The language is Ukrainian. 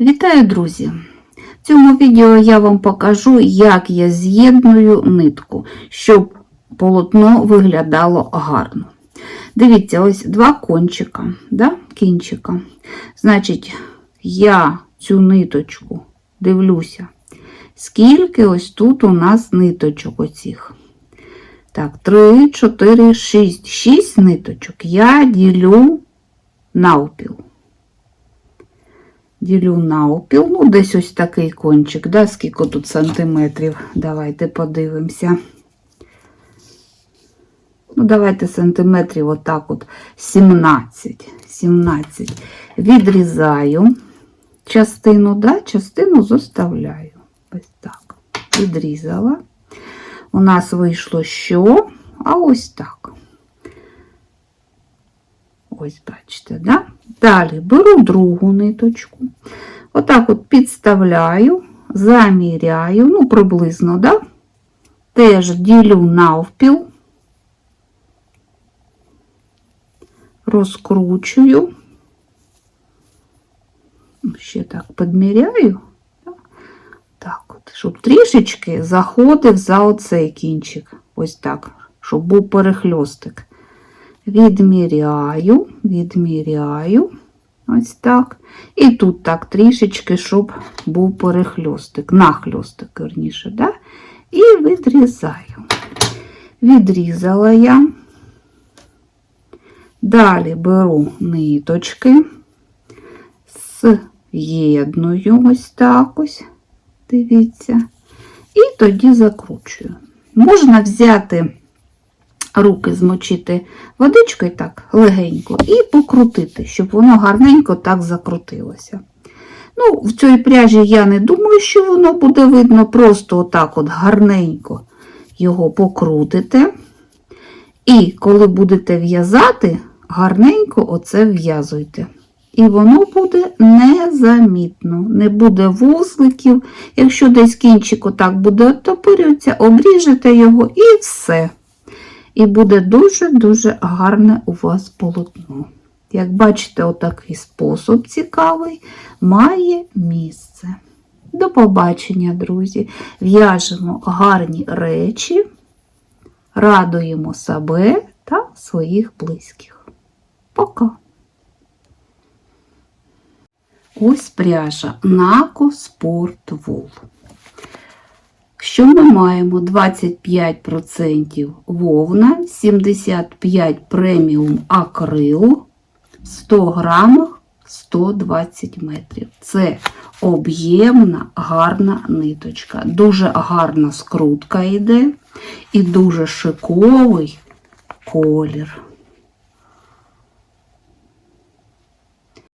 Вітаю, друзі! В цьому відео я вам покажу, як я з'єдную нитку, щоб полотно виглядало гарно. Дивіться, ось два кончика, да? кінчика. Значить, я цю ниточку дивлюся, скільки ось тут у нас ниточок оцих. Так, 3, 4, 6. 6 ниточок я ділю навпіл. Ділю навпіл, ну, десь ось такий кончик, да? скільки тут сантиметрів. Давайте подивимося. Ну, давайте сантиметрів отак от 17. 17. Відрізаю частину, да? частину зоставляю. Ось так. Відрізала. У нас вийшло що? А ось так. Ось, бачите, да? Далі беру другу ниточку. Отак от підставляю, заміряю, ну, приблизно, да? Теж ділю навпіл, розкручую. Ще так підміряю. Так, от, щоб трішечки заходив за оцей кінчик. Ось так, щоб був перехльостик. Відміряю, відміряю, ось так. І тут так трішечки, щоб був перехльостик, нахльостик, верніше, да? І відрізаю. Відрізала я. Далі беру ниточки, з'єдную ось так ось, дивіться, і тоді закручую. Можна взяти руки змочити водичкою так легенько і покрутити, щоб воно гарненько так закрутилося. Ну, В цій пряжі я не думаю, що воно буде видно, просто отак от гарненько його покрутите. І коли будете в'язати, гарненько оце в'язуйте. І воно буде незамітно, не буде вузликів. Якщо десь кінчик отак буде оттопирюватися, обріжете його і все. І буде дуже-дуже гарне у вас полотно. Як бачите, отакий спосіб цікавий має місце. До побачення, друзі! В'яжемо гарні речі, радуємо себе та своїх близьких. Пока! Ось пряжа Нако Спорт Вул. Що ми маємо? 25% вовна, 75 преміум акрил, 100 грамах 120 метрів. Це об'ємна, гарна ниточка. Дуже гарна скрутка йде і дуже шиковий колір.